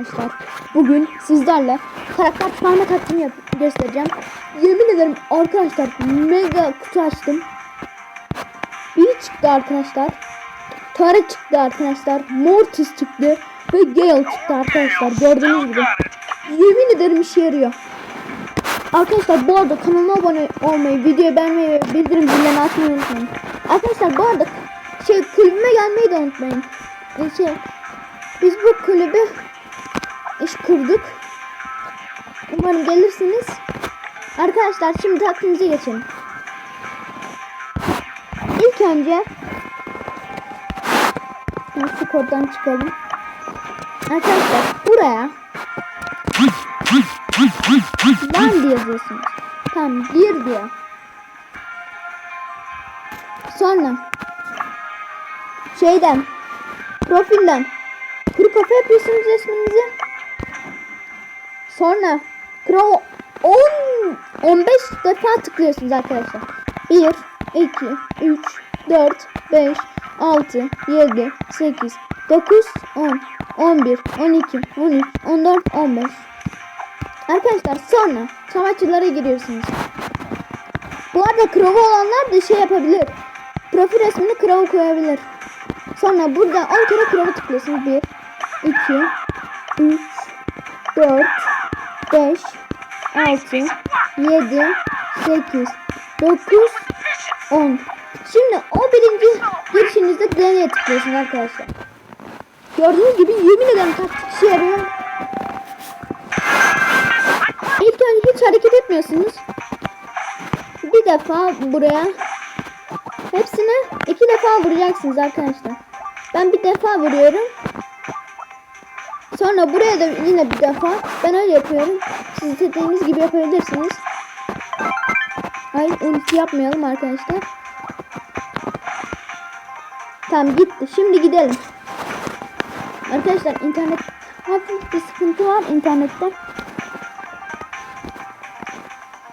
Arkadaşlar bugün sizlerle karakter çıkarma taktiğini göstereceğim. Yemin ederim arkadaşlar mega kutu açtım. Bir çıktı arkadaşlar. Tara çıktı arkadaşlar. Mortis çıktı. Ve Gale çıktı arkadaşlar. Gördüğünüz gibi. Yemin ederim işe yarıyor. Arkadaşlar bu arada kanalıma abone olmayı, videoyu beğenmeyi ve bildirim zillerini açmayı unutmayın. Arkadaşlar bu arada şey kulübüme gelmeyi de unutmayın. Şey, biz bu kulübü iş kurduk. Umarım gelirsiniz. Arkadaşlar şimdi taktiğimize geçelim. İlk önce şu koddan çıkalım. Arkadaşlar buraya Land yazıyorsunuz. Tamam gir diyor. Sonra şeyden profilden kuru kafa yapıyorsunuz resminizi. Sonra Crow 10 15 defa tıklıyorsunuz arkadaşlar. 1 2 3 4 5 6 7 8 9 10 11 12 13 14 15 Arkadaşlar sonra savaşçılara giriyorsunuz. Bu arada Crow olanlar da şey yapabilir. Profil resmini Crow koyabilir. Sonra burada 10 kere Crow'a tıklıyorsunuz. 1 2 3 4 5 6 7 8 9 10 Şimdi o birinci girişinizde deneye tıklıyorsunuz arkadaşlar. Gördüğünüz gibi yemin ederim taktik işe yarıyor. İlk önce hiç hareket etmiyorsunuz. Bir defa buraya hepsine iki defa vuracaksınız arkadaşlar. Ben bir defa vuruyorum. Sonra buraya da yine bir defa. Ben öyle yapıyorum. Siz istediğiniz gibi yapabilirsiniz. Hayır ulti yapmayalım arkadaşlar. Tamam gitti. Şimdi gidelim. Arkadaşlar internet hafif bir sıkıntı var internette.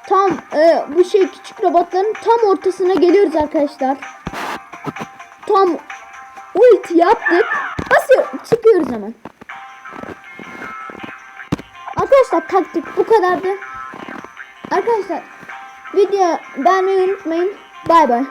Tam e, bu şey küçük robotların tam ortasına geliyoruz arkadaşlar. Tam ulti yaptık. Basıyor çıkıyoruz hemen. Arkadaşlar taktik bu kadardı. Arkadaşlar video beğenmeyi unutmayın. Bay bay.